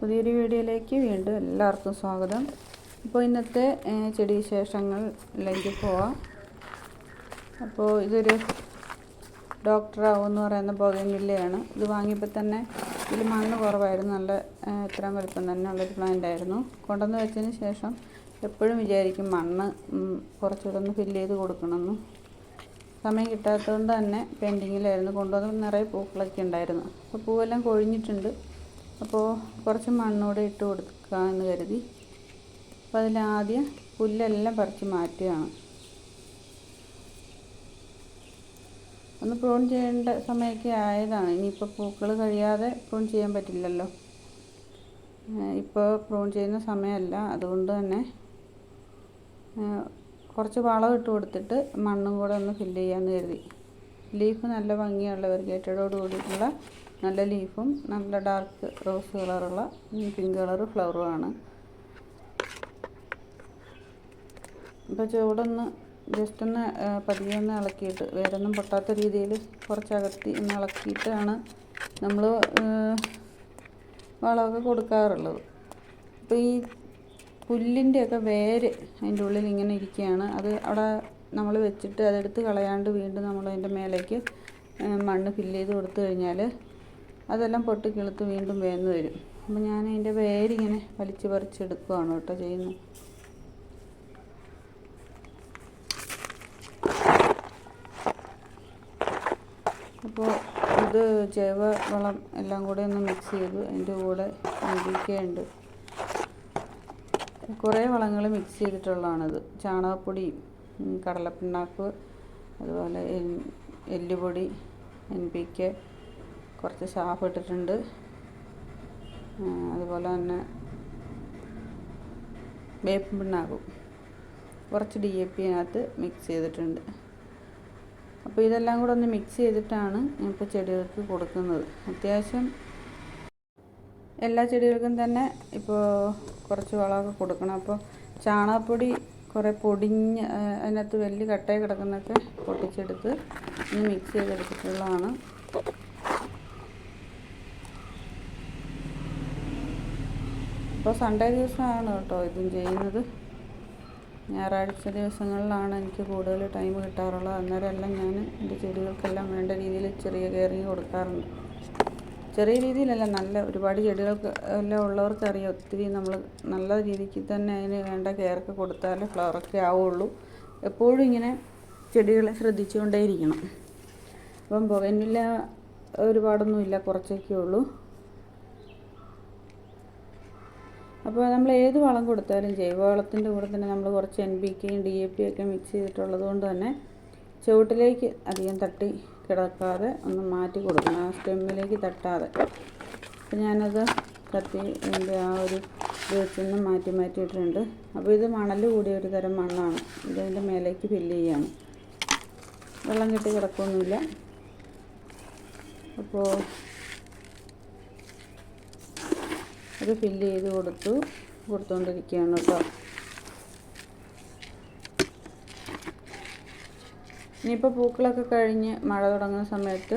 പുതിയൊരു വീഡിയോയിലേക്ക് വീണ്ടും എല്ലാവർക്കും സ്വാഗതം. അപ്പോൾ ഇന്നത്തെ ചെടി വിശേഷങ്ങളിലേക്ക് പോവാം. അപ്പോൾ ഇതൊരു ഡോക്ടർ ആവും എന്ന് പറയുന്ന ബോഗൻവില്ലയാണ്. ഇത് വാങ്ങിയപ്പോൾ തന്നെ ഇതിൽ മണ്ണ് കുറവായിരുന്നു. നല്ല ഇത്രയും വലുപ്പം തന്നെ ഉള്ളൊരു പ്ലാന്റ് ആയിരുന്നു. കൊണ്ടുവന്ന് വെച്ചതിന് ശേഷം എപ്പോഴും വിചാരിക്കും മണ്ണ് കുറച്ചുകൂടെ ഒന്ന് ഫില്ല് ചെയ്ത് കൊടുക്കണമെന്ന്. സമയം കിട്ടാത്തതുകൊണ്ട് തന്നെ പെൻഡിങ്ങിലായിരുന്നു കൊണ്ടുവന്ന് നിറയെ പൂക്കളൊക്കെ ഉണ്ടായിരുന്നു. അപ്പോൾ പൂവെല്ലാം കൊഴിഞ്ഞിട്ടുണ്ട്. അപ്പോൾ കുറച്ച് മണ്ണൂടെ ഇട്ട് എന്ന് കരുതി. അപ്പോൾ അതിലാദ്യം പുല്ലെല്ലാം പറിച്ച് മാറ്റുകയാണ്. ഒന്ന് പ്രൂൺ ചെയ്യേണ്ട സമയമൊക്കെ ആയതാണ്. ഇനിയിപ്പോൾ പൂക്കൾ കഴിയാതെ പ്രൂൺ ചെയ്യാൻ പറ്റില്ലല്ലോ. ഇപ്പോൾ പ്രൂൺ ചെയ്യുന്ന സമയമല്ല. അതുകൊണ്ട് തന്നെ കുറച്ച് വളം ഇട്ട് കൊടുത്തിട്ട് മണ്ണും കൂടെ ഒന്ന് ഫില്ല് ചെയ്യാമെന്ന് കരുതി. ലീഫ് നല്ല ഭംഗിയുള്ള വെരിഗേറ്റഡോട് കൂടിയിട്ടുള്ള നല്ല ലീഫും നല്ല ഡാർക്ക് റോസ് കളറുള്ള പിങ്ക് കളർ ഫ്ലവറുമാണ്. അപ്പോൾ ചുവടൊന്ന് ജസ്റ്റ് ഒന്ന് പതിയെ ഒന്ന് ഇളക്കിയിട്ട് വേരൊന്നും പൊട്ടാത്ത രീതിയിൽ കുറച്ചകത്തി ഒന്ന് ഇളക്കിയിട്ടാണ് നമ്മൾ വളമൊക്കെ കൊടുക്കാറുള്ളത്. അപ്പോൾ ഈ പുല്ലിന്റെയൊക്കെ വേര് അതിന്റെ ഉള്ളിൽ ഇങ്ങനെ ഇരിക്കുകയാണ് അത് അവിടെ നമ്മൾ വെച്ചിട്ട് അതെടുത്ത് കളയാണ്ട് വീണ്ടും നമ്മൾ അതിന്റെ മേലേക്ക് മണ്ണ് ഫില്ല് ചെയ്ത് കൊടുത്തു കഴിഞ്ഞാൽ അതെല്ലാം പൊട്ടി കിളുത്ത് വീണ്ടും വേന്ന് വരും. അപ്പം ഞാൻ അതിന്റെ വേരിങ്ങനെ വലിച്ചു പറിച്ചെടുക്കുകയാണ് കേട്ടോ ചെയ്യുന്നത്. അപ്പോൾ ഇത് ജൈവ വളം എല്ലാം കൂടെ ഒന്ന് മിക്സ് ചെയ്ത് അതിന്റെ കൂടെ ഇരിക്കുകയുണ്ട് കുറേ വളങ്ങൾ മിക്സ് ചെയ്തിട്ടുള്ളതാണിത്. ചാണകപ്പൊടിയും ഉം, കടലപ്പിണ്ണാക്ക് അതുപോലെ എല്ലുപൊടി എൻ പി കെ കുറച്ച് സാഫ് ഇട്ടിട്ടുണ്ട്. അതുപോലെ തന്നെ വേപ്പും പിണ്ണാക്കും. കുറച്ച് ഡി എ പി അതിനകത്ത് മിക്സ് ചെയ്തിട്ടുണ്ട്. അപ്പോൾ ഇതെല്ലാം കൂടെ ഒന്ന് മിക്സ് ചെയ്തിട്ടാണ് ഇപ്പോൾ ചെടികൾക്ക് കൊടുക്കുന്നത്. അത്യാവശ്യം എല്ലാ ചെടികൾക്കും തന്നെ ഇപ്പോൾ കുറച്ച് വളമൊക്കെ കൊടുക്കണം. അപ്പോൾ ചാണകപ്പൊടി കുറേ പൊടിഞ്ഞ് അതിനകത്ത് വലിയ കട്ടയിൽ കിടക്കുന്നൊക്കെ പൊട്ടിച്ചെടുത്ത് ഒന്ന് മിക്സ് ചെയ്തെടുത്തിട്ടുള്ളതാണ്. ഇപ്പോൾ സൺഡേ ദിവസമാണ് കേട്ടോ ഇതും ചെയ്യുന്നത്. ഞായറാഴ്ച ദിവസങ്ങളിലാണ് എനിക്ക് കൂടുതൽ ടൈം കിട്ടാറുള്ളത്. അന്നേരമെല്ലാം ഞാൻ എന്റെ ചെടികൾക്കെല്ലാം വേണ്ട രീതിയിൽ ചെറിയ കെയറിങ് കൊടുക്കാറുണ്ട്. ചെറിയ രീതിയിലല്ല നല്ല ഒരുപാട് ചെടികൾക്ക് എല്ലാം ഉള്ളവർക്ക് അറിയാം ഒത്തിരി നമ്മൾ നല്ല രീതിക്ക് തന്നെ അതിന് വേണ്ട കെയറൊക്കെ കൊടുത്താലേ ഫ്ലവറൊക്കെ ആവുള്ളൂ. എപ്പോഴും ഇങ്ങനെ ചെടികളെ ശ്രദ്ധിച്ചുകൊണ്ടേയിരിക്കണം. അപ്പം പുകയില്ല ഒരുപാടൊന്നുമില്ല കുറച്ചൊക്കെ ഉള്ളൂ അപ്പോൾ നമ്മൾ ഏത് വളം കൊടുത്താലും ജൈവവളത്തിന്റെ കൂടെ തന്നെ നമ്മൾ കുറച്ച് എൻ പി കെയും ഡി എ പി ഒക്കെ മിക്സ് ചെയ്തിട്ടുള്ളത് കൊണ്ട് തന്നെ ചുവട്ടിലേക്ക് അധികം തട്ടി കിടക്കാതെ ഒന്ന് മാറ്റി കൊടുക്കണം. ആ സ്റ്റെമ്മിലേക്ക് തട്ടാതെ. അപ്പം ഞാനത് കത്തി എന്റെ ആ ഒരു ഇത് നിന്ന് മാറ്റി മാറ്റിയിട്ടുണ്ട്. അപ്പോൾ ഇത് മണൽ കൂടിയ ഒരു തരം മണ്ണാണ്. ഇതിന്റെ മേലേക്ക് ഫില്ല് ചെയ്യാണ്. വെള്ളം കെട്ടി കിടക്കൊന്നുമില്ല അപ്പോൾ അത് ഫില്ല് ചെയ്ത് കൊടുത്തു. കൊടുത്തുകൊണ്ടിരിക്കുകയാണ് കേട്ടോ ഇനിയിപ്പോൾ പൂക്കളൊക്കെ കഴിഞ്ഞ് മഴ തുടങ്ങുന്ന സമയത്ത്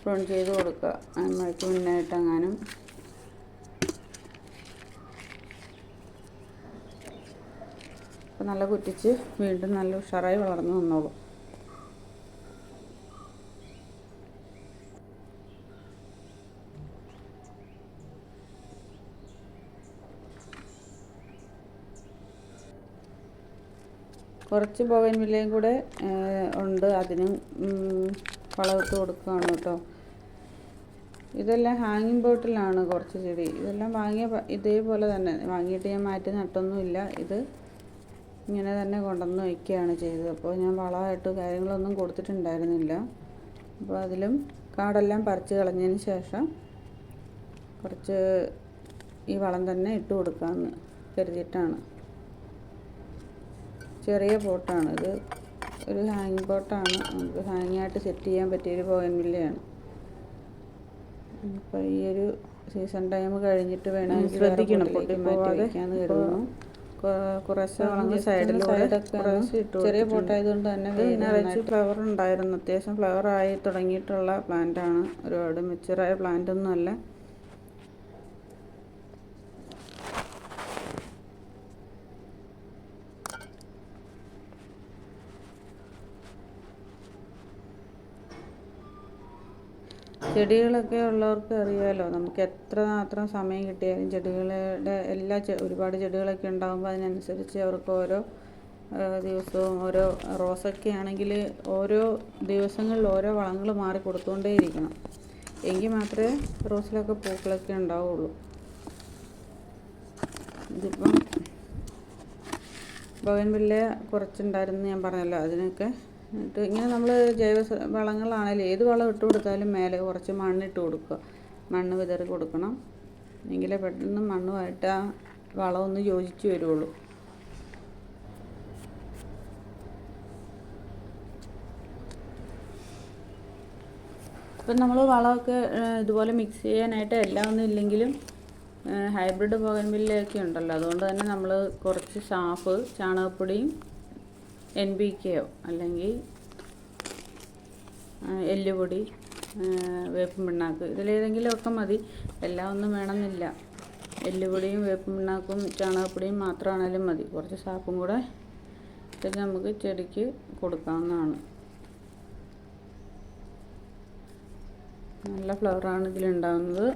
പ്രൂൺ ചെയ്ത് കൊടുക്കുക. മഴയ്ക്ക് മുന്നായിട്ടങ്ങാനും. അപ്പോൾ നല്ല കുറ്റിച്ച് വീണ്ടും നല്ല ഉഷാറായി വളർന്നു വന്നോളും. കുറച്ച് ബോഗൻവില്ലയും കൂടെ ഏഹ്, ഉണ്ട്. അതിനും വളർത്തു കൊടുക്കുകയാണ് കേട്ടോ. ഇതെല്ലാം ഹാങ്ങിങ് ബോട്ടിലാണ് കുറച്ച് ചെടി. ഇതെല്ലാം വാങ്ങിയ ഇതേപോലെ തന്നെ. വാങ്ങിയിട്ട് ഞാൻ മാറ്റി നട്ടൊന്നുമില്ല. ഇത് ഇങ്ങനെ തന്നെ കൊണ്ടുവന്ന് വയ്ക്കുകയാണ് ചെയ്തത്. അപ്പോൾ ഞാൻ വളമായിട്ട് കാര്യങ്ങളൊന്നും കൊടുത്തിട്ടുണ്ടായിരുന്നില്ല. അപ്പോൾ അതിലും കാടെല്ലാം പറിച്ച് കളഞ്ഞതിന് ശേഷം കുറച്ച് ഈ വളം തന്നെ ഇട്ട് കൊടുക്കാമെന്ന് കരുതിയിട്ടാണ്. ചെറിയ പോട്ടാണ് ഇത് ഒരു ഹാങ് പോട്ടാണ് നമുക്ക് ഹാങ് ആയിട്ട് സെറ്റ് ചെയ്യാൻ പറ്റിയൊരു ബോഗൻവില്ലയാണ് അപ്പോൾ ഈ ഒരു സീസൺ ടൈം കഴിഞ്ഞിട്ട് വേണമെങ്കിൽ ശ്രദ്ധിക്കണം. മാറ്റി വയ്ക്കാന്ന് കരുതുന്നു. കൊ- കുറച്ച് വളങ്ങൾ സൈഡിലൂടെ ചെറിയ പോട്ടായതുകൊണ്ട് തന്നെ നിറച്ച് ഫ്ലവർ ഉണ്ടായിരുന്നു. അത്യാവശ്യം ഫ്ലവർ ആയി തുടങ്ങിയിട്ടുള്ള പ്ലാന്റ് ആണ്. ഒരുപാട് മെച്ചുറായ പ്ലാന്റ് ഒന്നും ചെടികളൊക്കെ ഉള്ളവർക്ക് അറിയാമല്ലോ നമുക്ക് എത്ര മാത്രം സമയം കിട്ടിയാലും ചെടികളുടെ എല്ലാ ഒരുപാട് ചെടികളൊക്കെ ഉണ്ടാകുമ്പോൾ അതിനനുസരിച്ച് അവർക്ക് ഓരോ ദിവസവും ഓരോ റോസൊക്കെ ആണെങ്കിൽ ഓരോ ദിവസങ്ങളിൽ ഓരോ വളങ്ങൾ മാറി കൊടുത്തുകൊണ്ടേയിരിക്കണം. എങ്കിൽ മാത്രമേ റോസിലൊക്കെ പൂക്കളൊക്കെ ഉണ്ടാവുള്ളൂ. ഇതിപ്പം ബോഗൻവില്ല കുറച്ചുണ്ടായിരുന്നു ഞാൻ പറഞ്ഞല്ലോ അതിനൊക്കെ എന്നിട്ട് ഇങ്ങനെ നമ്മൾ ജൈവ വളങ്ങളാണെങ്കിലും ഏത് വളം ഇട്ട് കൊടുത്താലും മേലെ കുറച്ച് മണ്ണിട്ട് കൊടുക്കുക. മണ്ണ് വിതറി കൊടുക്കണം. എങ്കിലേ പെട്ടെന്ന് മണ്ണുമായിട്ട് ആ വളം ഒന്ന് യോജിച്ച് വരുള്ളൂ. ഇപ്പം നമ്മൾ വളമൊക്കെ ഇതുപോലെ മിക്സ് ചെയ്യാനായിട്ട് എല്ലാം ഒന്നും ഇല്ലെങ്കിലും ഹൈബ്രിഡ് ബോഗൻവില്ലയൊക്കെ ഉണ്ടല്ലോ. അതുകൊണ്ട് തന്നെ നമ്മൾ കുറച്ച് ഷാഫ് ചാണകപ്പൊടിയും എൻ ബി കെയോ അല്ലെങ്കിൽ എല്ലുപൊടി വേപ്പും പിണ്ണാക്ക് ഇതിലേതെങ്കിലും ഒക്കെ മതി. എല്ലാം ഒന്നും വേണമെന്നില്ല. എല്ലുപൊടിയും വേപ്പും പിണ്ണാക്കും ചാണകപ്പൊടിയും മാത്രമാണേലും മതി. കുറച്ച് സാപ്പും കൂടെ ഇതൊക്കെ നമുക്ക് ചെടിക്ക് കൊടുക്കാവുന്നതാണ്. നല്ല ഫ്ലവറാണ് ഇതിലുണ്ടാകുന്നത്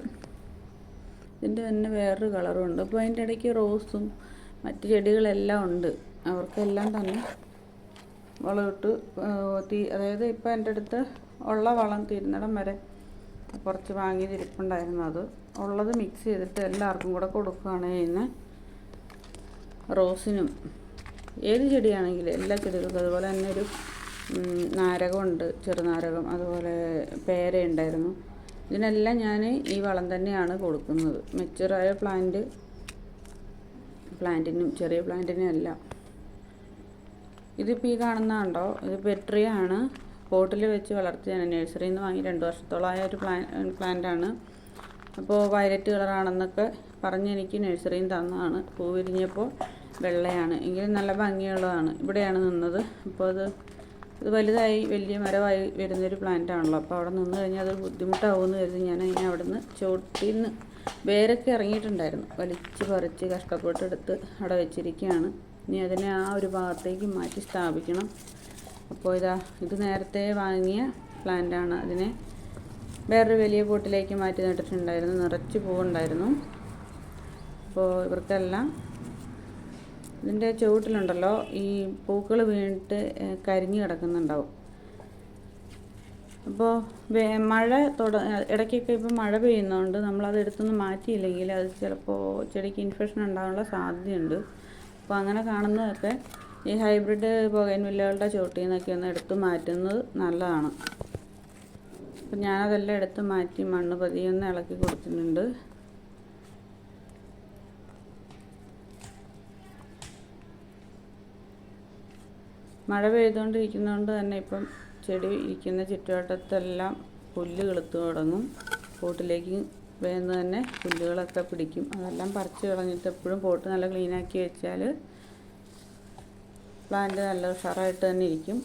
ഇതിന്റെ തന്നെ വേറൊരു കളറും ഉണ്ട്. അപ്പോൾ അതിന്റെ ഇടയ്ക്ക് റോസും മറ്റ് ചെടികളെല്ലാം ഉണ്ട്. അവർക്കെല്ലാം തന്നെ വളമിട്ട് തീ അതായത് ഇപ്പോൾ എന്റെ അടുത്ത് ഉള്ള വളം തീരുന്നിടം വരെ കുറച്ച് വാങ്ങി തിരിപ്പുണ്ടായിരുന്നു അത്. ഉള്ളത് മിക്സ് ചെയ്തിട്ട് എല്ലാവർക്കും കൂടെ കൊടുക്കുകയാണ് ചെയ്യുന്നത് റോസിനും ഏത് ചെടിയാണെങ്കിലും എല്ലാ ചെടികൾക്കും അതുപോലെ തന്നെ ഒരു നാരകമുണ്ട് ചെറുനാരകം അതുപോലെ പേര ഉണ്ടായിരുന്നു ഇതിനെല്ലാം ഞാൻ ഈ വളം തന്നെയാണ് കൊടുക്കുന്നത്. മെച്ചുറായ പ്ലാന്റ് പ്ലാന്റിനും ചെറിയ പ്ലാന്റിനും എല്ലാം. ഇതിപ്പോൾ ഈ കാണുന്നതുണ്ടോ ഇത് പെട്രിയാണ് പോട്ടിൽ വെച്ച് വളർത്തിയാണ് നഴ്സറിയിൽ നിന്ന് വാങ്ങി രണ്ട് വർഷത്തോളമായ ഒരു പ്ലാൻ ആണ്. അപ്പോൾ വയലറ്റ് കളറാണെന്നൊക്കെ പറഞ്ഞ് എനിക്ക് നഴ്സറിയിൽ തന്നതാണ്. പൂ വിരിഞ്ഞപ്പോൾ വെള്ളയാണ്. എങ്കിലും നല്ല ഭംഗിയുള്ളതാണ്. ഇവിടെയാണ് നിന്നത്. അപ്പോൾ അത് ഇത് വലുതായി വലിയ മരമായി വരുന്നൊരു പ്ലാന്റ് ആണല്ലോ. അപ്പോൾ അവിടെ നിന്ന് കഴിഞ്ഞാൽ അത് ബുദ്ധിമുട്ടാവുമെന്ന് കരുതി ഞാൻ അതിനെ അവിടെ നിന്ന് ചോട്ടിൽ നിന്ന് വേരൊക്കെ ഇറങ്ങിയിട്ടുണ്ടായിരുന്നു. വലിച്ച് പറിച്ച് കഷ്ടപ്പെട്ടെടുത്ത് അവിടെ വെച്ചിരിക്കുകയാണ്. ഇനി അതിനെ ആ ഒരു ഭാഗത്തേക്ക് മാറ്റി സ്ഥാപിക്കണം. അപ്പോൾ ഇതാ ഇത് നേരത്തെ വാങ്ങിയ പ്ലാന്റാണ് അതിനെ വേറൊരു വലിയ പോട്ടിലേക്ക് മാറ്റി നട്ടിട്ടുണ്ടായിരുന്നു. നിറച്ച് പൂവുണ്ടായിരുന്നു. അപ്പോൾ ഇവർക്കെല്ലാം ഇതിന്റെ ചുവട്ടിലുണ്ടല്ലോ ഈ പൂക്കൾ വീണിട്ട് കരിഞ്ഞു കിടക്കുന്നുണ്ടാവും. അപ്പോൾ മഴ തുട ഇടയ്ക്കൊക്കെ ഇപ്പോൾ മഴ പെയ്യുന്നതുകൊണ്ട് നമ്മളത് എടുത്തൊന്ന് മാറ്റിയില്ലെങ്കിൽ അത് ചിലപ്പോൾ ചെടിക്ക് ഇൻഫെക്ഷൻ ഉണ്ടാകാനുള്ള സാധ്യതയുണ്ട്. അപ്പോൾ അങ്ങനെ കാണുന്നതൊക്കെ ഈ ഹൈബ്രിഡ് പുകയൻവില്ലകളുടെ ചോട്ടിൽ നിന്നൊക്കെ ഒന്ന് എടുത്തു മാറ്റുന്നത് നല്ലതാണ്. അപ്പം ഞാനതെല്ലാം എടുത്ത് മാറ്റി മണ്ണ് പതിയൊന്ന് ഇളക്കി കൊടുത്തിട്ടുണ്ട്. മഴ പെയ്തുകൊണ്ടിരിക്കുന്നതുകൊണ്ട് തന്നെ ഇപ്പം ചെടി ഇരിക്കുന്ന ചുറ്റുവട്ടത്തെല്ലാം പുല്ല് കിളുത്തു തുടങ്ങും. പോട്ടിലേക്ക് വേന്ന് തന്നെ പുല്ലുകളൊക്കെ പിടിക്കും. അതെല്ലാം പറിച്ച് കളഞ്ഞിട്ട് എപ്പോഴും പോട്ട് നല്ല ക്ലീനാക്കി വെച്ചാൽ പ്ലാന്റ് നല്ല ഉഷാറായിട്ട് തന്നെ ഇരിക്കും.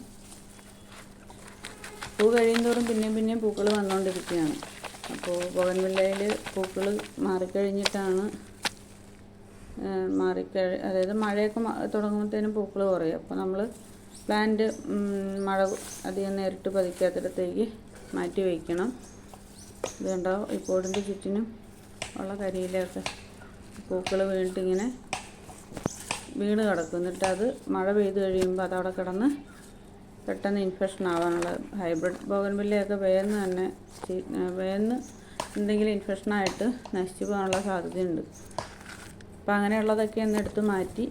പൂ കഴിയുന്തോറും പിന്നെയും പിന്നെയും പൂക്കൾ വന്നുകൊണ്ടിരിക്കുകയാണ് അപ്പോൾ ബോഗൻവില്ലയിൽ പൂക്കൾ മാറിക്കഴിഞ്ഞിട്ടാണ് മാറിക്കഴി അതായത് മഴയൊക്കെ തുടങ്ങുമ്പോഴത്തേനും പൂക്കൾ കുറയും. അപ്പോൾ നമ്മൾ പ്ലാന്റ് മഴ അധികം നേരിട്ട് പതിക്കാത്തിടത്തേക്ക് മാറ്റി വയ്ക്കണം. ഇത് കണ്ടോ ഈ പോടിന്റെ ചുറ്റിനും ഉള്ള കരിയിലൊക്കെ പൂക്കൾ വീണിട്ടിങ്ങനെ വീണ് കിടക്കും. എന്നിട്ട് അത് മഴ പെയ്ത് കഴിയുമ്പോൾ അതവിടെ കിടന്ന് പെട്ടെന്ന് ഇൻഫെക്ഷൻ ആവാനുള്ള ഹൈബ്രിഡ് ബോഗൻവില്ലയൊക്കെ വേന്ന് തന്നെ വേന്ന് എന്തെങ്കിലും ഇൻഫെക്ഷനായിട്ട് നശിച്ചു പോകാനുള്ള സാധ്യതയുണ്ട്. അപ്പോൾ അങ്ങനെയുള്ളതൊക്കെ ഒന്ന് എടുത്ത് മാറ്റി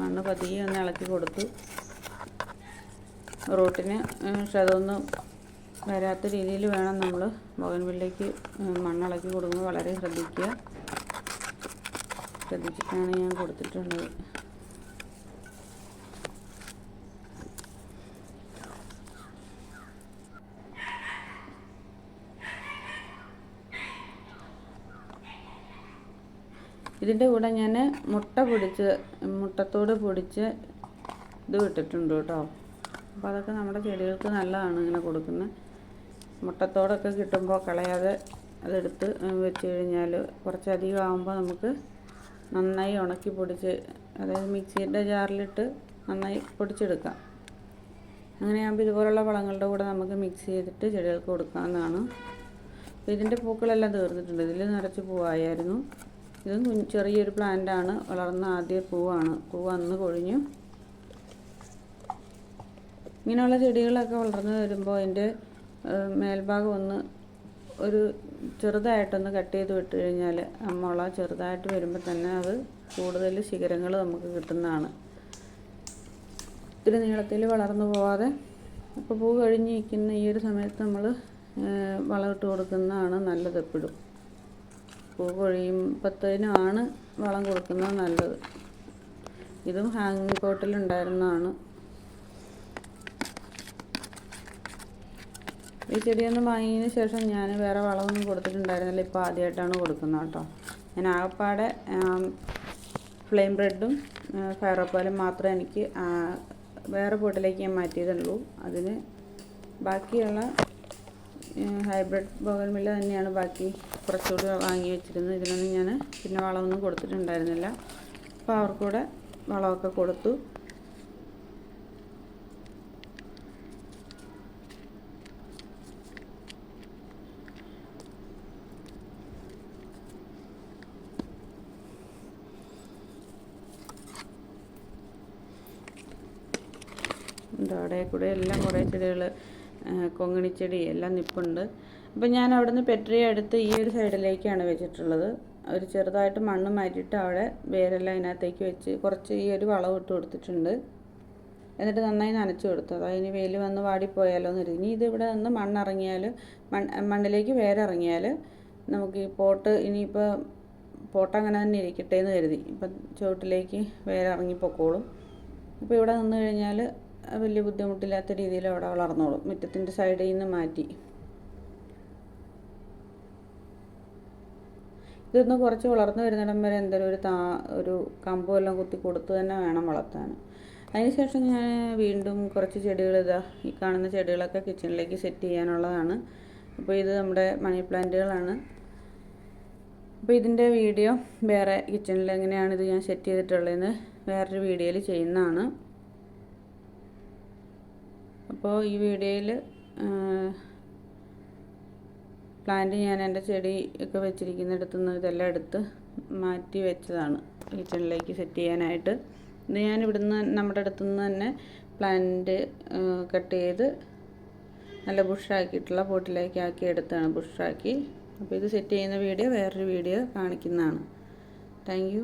മണ്ണ് പതിയെ ഒന്ന് ഇളക്കി കൊടുത്തു. റൂട്ടിന് ക്ഷതമൊന്നും വരാത്ത രീതിയിൽ വേണം നമ്മൾ ബോഗൻവില്ലയ്ക്ക് മണ്ണിളക്കി കൊടുക്കുമ്പോൾ വളരെ ശ്രദ്ധിക്കുക. ശ്രദ്ധിച്ചിട്ടാണ് ഞാൻ കൊടുത്തിട്ടുള്ളത്. ഇതിന്റെ കൂടെ ഞാൻ മുട്ട പൊടിച്ച് മുട്ടത്തോട് പൊടിച്ച് ഇത് വിട്ടിട്ടുണ്ട് കേട്ടോ. അപ്പോൾ അതൊക്കെ നമ്മുടെ ചെടികൾക്ക് നല്ലതാണ് ഇങ്ങനെ കൊടുക്കുന്നത്. മുട്ടത്തോടൊക്കെ കിട്ടുമ്പോൾ കളയാതെ അതെടുത്ത് വെച്ച് കഴിഞ്ഞാൽ കുറച്ചധികം ആകുമ്പോൾ നമുക്ക് നന്നായി ഉണക്കി പൊടിച്ച് അതായത് മിക്സിയുടെ ജാറിലിട്ട് നന്നായി പൊടിച്ചെടുക്കാം. അങ്ങനെയാകുമ്പോൾ ഇതുപോലുള്ള വളങ്ങളുടെ കൂടെ നമുക്ക് മിക്സ് ചെയ്തിട്ട് ചെടികൾക്ക് കൊടുക്കാവുന്നതാണ്. അപ്പോൾ ഇതിന്റെ പൂക്കളെല്ലാം തീർന്നിട്ടുണ്ട്. ഇതിൽ നിറച്ച് പൂവായിരുന്നു. ഇതും ചെറിയൊരു പ്ലാന്റാണ് വളർന്ന ആദ്യ പൂവാണ്. പൂവ് അന്ന് കൊഴിഞ്ഞു. ഇങ്ങനെയുള്ള ചെടികളൊക്കെ വളർന്നു വരുമ്പോൾ അതിന്റെ മേൽഭാഗം ഒന്ന് ഒരു ചെറുതായിട്ടൊന്ന് കട്ട് ചെയ്ത് വിട്ട് കഴിഞ്ഞാൽ മുള ചെറുതായിട്ട് വരുമ്പോൾ തന്നെ അത് കൂടുതൽ ശിഖരങ്ങൾ നമുക്ക് കിട്ടുന്നതാണ്. ഒത്തിരി നീളത്തിൽ വളർന്നു പോവാതെ അപ്പോൾ പൂ കഴിഞ്ഞ് നിൽക്കുന്ന ഈ ഒരു സമയത്ത് നമ്മൾ വളമിട്ട് കൊടുക്കുന്നതാണ് നല്ലത് എപ്പോഴും. പൂ കൊഴിയുമ്പത്തേനുമാണ് വളം കൊടുക്കുന്നത് നല്ലത്. ഇതും ഹാങ്ങിങ് പോട്ടിലുണ്ടായിരുന്നതാണ്. ഈ ചെടിയൊന്ന് വാങ്ങിയതിന് ശേഷം ഞാൻ വേറെ വളമൊന്നും കൊടുത്തിട്ടുണ്ടായിരുന്നില്ല. ഇപ്പോൾ ആദ്യമായിട്ടാണ് കൊടുക്കുന്നത് കേട്ടോ. ഞാൻ ആകപ്പാടെ ഫ്ലെയിം ബ്രെഡും ഫയറോപ്പാലും മാത്രമേ എനിക്ക് വേറെ പോട്ടിലേക്ക് ഞാൻ മാറ്റിയതുള്ളൂ അതിന് ബാക്കിയുള്ള ഹൈബ്രിഡ് ബോഗൻമില്ല തന്നെയാണ് ബാക്കി കുറച്ചുകൂടി വാങ്ങി വെച്ചിരുന്നത്. ഇതിനൊന്നും ഞാൻ പിന്നെ വളമൊന്നും കൊടുത്തിട്ടുണ്ടായിരുന്നില്ല. അപ്പോൾ അവർക്കൂടെ വളമൊക്കെ കൊടുത്തു. അവിടെ കൂടെ എല്ലാം കുറേ ചെടികൾ കൊങ്ങിണിച്ചെടി എല്ലാം നിൽപ്പുണ്ട് അപ്പം ഞാൻ അവിടുന്ന് പെട്രി എടുത്ത് ഈ ഒരു സൈഡിലേക്കാണ് വെച്ചിട്ടുള്ളത്. ഒരു ചെറുതായിട്ട് മണ്ണ് മാറ്റിയിട്ട് അവിടെ വേരെല്ലാം അതിനകത്തേക്ക് വെച്ച് കുറച്ച് ഈ ഒരു വളം ഇട്ട് കൊടുത്തിട്ടുണ്ട്. എന്നിട്ട് നന്നായി നനച്ചു കൊടുത്തു. അതായത് ഇനി വെയിൽ വന്ന് വാടിപ്പോയാലോ എന്ന് ഇനി ഇതിവിടെ നിന്ന് മണ്ണിറങ്ങിയാൽ മണ്ണ് മണ്ണിലേക്ക് വേരിറങ്ങിയാൽ നമുക്ക് ഈ പോട്ട് ഇനിയിപ്പോൾ പോട്ട് അങ്ങനെ തന്നെ ഇരിക്കട്ടെ എന്ന് കരുതി. ഇപ്പം ചുവട്ടിലേക്ക് വേരിറങ്ങിപ്പോക്കോളും. അപ്പോൾ ഇവിടെ നിന്ന് കഴിഞ്ഞാൽ വലിയ ബുദ്ധിമുട്ടില്ലാത്ത രീതിയിൽ അവിടെ വളർന്നോളും. മുറ്റത്തിന്റെ സൈഡിൽ നിന്ന് മാറ്റി. ഇതൊന്ന് കുറച്ച് വളർന്നു വരുന്നിടം വരെ എന്തെങ്കിലും ഒരു താ ഒരു കമ്പുമെല്ലാം കുത്തി കൊടുത്ത് തന്നെ വേണം വളർത്താൻ. അതിനുശേഷം ഞാൻ വീണ്ടും കുറച്ച് ചെടികൾ ഇതാ ഈ കാണുന്ന ചെടികളൊക്കെ കിച്ചണിലേക്ക് സെറ്റ് ചെയ്യാനുള്ളതാണ്. അപ്പോൾ ഇത് നമ്മുടെ മണി പ്ലാന്റുകളാണ് അപ്പോൾ ഇതിന്റെ വീഡിയോ വേറെ കിച്ചണിൽ എങ്ങനെയാണ് ഇത് ഞാൻ സെറ്റ് ചെയ്തിട്ടുള്ളതെന്ന് വേറൊരു വീഡിയോയിൽ ചെയ്യുന്നതാണ്. അപ്പോൾ ഈ വീഡിയോയിൽ പ്ലാന്റ് ഞാൻ എന്റെ ചെടി ഒക്കെ വെച്ചിരിക്കുന്നിടത്തു നിന്ന് ഇതെല്ലാം എടുത്ത് മാറ്റി വെച്ചതാണ്. കിച്ചണിലേക്ക് സെറ്റ് ചെയ്യാനായിട്ട്. ഇത് ഞാൻ ഇവിടുന്ന് നമ്മുടെ അടുത്തു നിന്ന് തന്നെ പ്ലാന്റ് കട്ട് ചെയ്ത് നല്ല ബുഷാക്കിയിട്ടുള്ള പോട്ടിലേക്ക് ആക്കി എടുത്താണ് ബുഷാക്കി. അപ്പോൾ ഇത് സെറ്റ് ചെയ്യുന്ന വീഡിയോ വേറൊരു വീഡിയോ കാണിക്കുന്നതാണ്. താങ്ക്